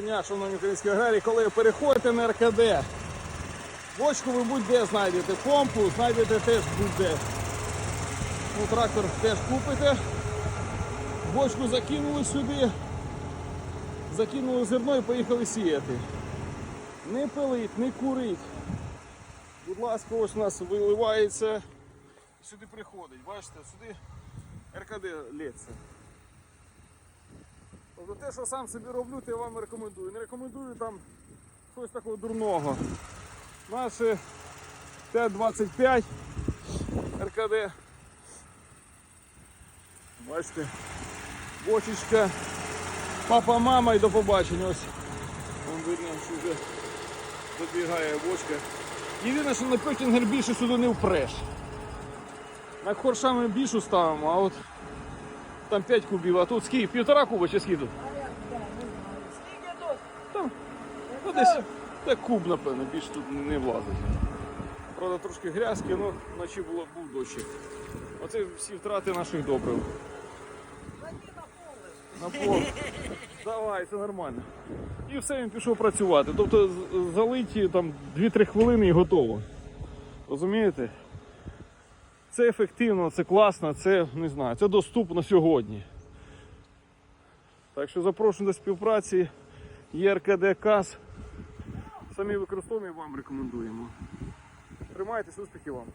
Дня, шановні українські аграрії. Коли переходите на РКД, бочку ви будь-де знайдете, помпу знайдете теж будь-де. Ну, трактор теж купите. Бочку закинули сюди, закинули зерно і поїхали сіяти. Не пилить, не курить. Будь ласка, ось у нас виливається. Сюди приходить. Бачите, сюди РКД лється. Те, що сам собі роблю, то я вам рекомендую. Не рекомендую там щось такого дурного. Наші 5.25 РКД. Бачите, бочечка. Папа, мама і до побачення. Ось Вон видно, що вже добігає бочка. Єдине, що на петінгер більше сюди не впреш. На хорша ми більшу ставимо, а от там 5 кубів, а тут скільки? Півтора куба чи скільки? тут? Скільки тут? Там, ну десь так куб, напевно, більше тут не влазить. Правда, трошки грязки, але вночі було, був дощик. Оце всі втрати наших добрив. На пол. Давай, це нормально. І все, він пішов працювати. Тобто залиті там 2-3 хвилини і готово. Розумієте? Це ефективно, це класно, це не знаю, це доступно сьогодні. Так що запрошую до співпраці. Є РКД КАС. Самі використовуємо і вам рекомендуємо. Тримайтесь, успіхів вам!